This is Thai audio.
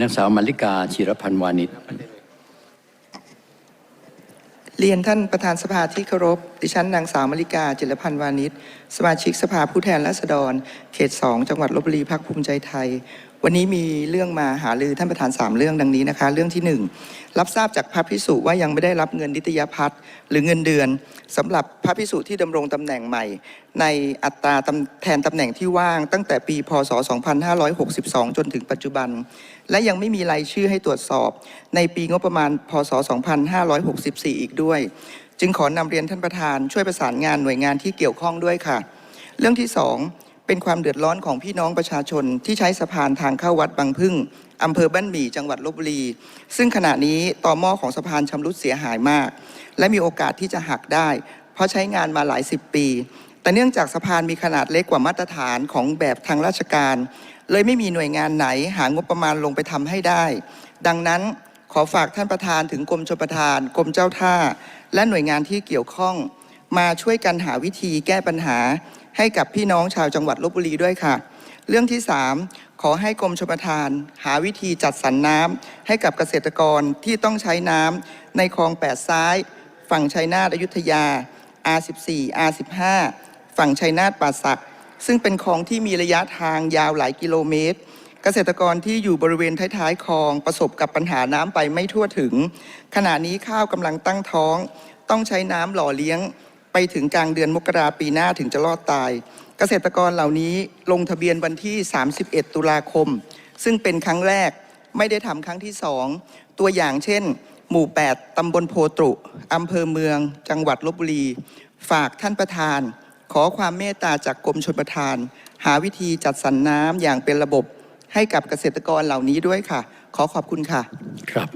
นางสาวมาริกาชีรพันธ์วานิชเรียนท่านประธานสภาที่เคารพ ดิฉันนางสาวมาริกาจิรพันธ์วานิชสมาชิกสภาผู้แทนราษฎร เขต2จังหวัดลบบุรีพักภูมิใจไทย วันนี้มีเรื่องมาหาลือท่านประธาน 3 เรื่องดังนี้นะคะ เรื่องที่ 1 รับทราบจากพระพิสุว่ายังไม่ได้รับเงินนิตยพัฒน์หรือเงินเดือนสำหรับพระพิสุที่ดำรงตำแหน่งใหม่ ในอัตราตแทนตำแหน่งที่ว่างตั้งแต่ปีพศ 2562 จนถึงปัจจุบัน และยังไม่มีรายชื่อให้ตรวจสอบ ในปีงบประมาณพศ 2564 อีกด้วย จึงขอนำเรียนท่านประธานช่วยประสานงานหน่วยงานที่เกี่ยวข้องด้วยค่ะ เรื่องที่สอง เป็นความเดือดร้อนของพี่น้องประชาชนที่ใช้สะพานทางเข้าวัดบางพึ่งอำเภอบ้านหมี่จังหวัดลบบุรี ซึ่งขณะนี้ต่อหม้อของสะพานชำรุดเสียหายมาก และมีโอกาสที่จะหักได้ เพราะใช้งานมาหลายสิบปี แต่เนื่องจากสะพานมีขนาดเล็กกว่ามาตรฐานของแบบทางราชการ เลยไม่มีหน่วยงานไหนหางบประมาณลงไปทำให้ได้ ดังนั้นขอฝากท่านประธานถึงกรมชลประทาน กรมเจ้าท่า และหน่วยงานที่เกี่ยวข้อง มาช่วยกันหาวิธีแก้ปัญหา ให้กับพี่น้องชาวจังหวัดลบบุรีด้วยค่ะ เรื่องที่ 3 ขอให้กรมชลประทาน หาวิธีจัดสรรน้ำให้กับเกษตรกรที่ต้องใช้น้ำในคลองแปดซ้าย ฝั่งชัยนาทอยุธยา R14 R15 ฝั่งชัยนาทป่าสัก ซึ่งเป็นคลองที่มีระยะทางยาวหลายกิโลเมตรเกษตรกรที่อยู่บริเวณท้ายๆคลองประสบกับปัญหาน้ำไปไม่ทั่วถึง ขณะนี้ข้าวกำลังตั้งท้อง ต้องใช้น้ำหล่อเลี้ยง ไปถึงกลางเดือนมกราปีหน้าถึงจะรอดตาย เกษตรกรเหล่านี้ลงทะเบียนวันที่ 31 ตุลาคม ซึ่งเป็นครั้งแรกไม่ได้ทำครั้งที่2ตัวอย่างเช่น หมู่ 8ตำบลโพตรุอำเภอเมือง จังหวัดลบบุรี ฝากท่านประธาน ขอความเมตตาจากกรมชลประทาน หาวิธีจัดสรรน้ำอย่างเป็นระบบให้กับเกษตรกรเหล่านี้ด้วยค่ะ ขอขอบคุณค่ะ ครับ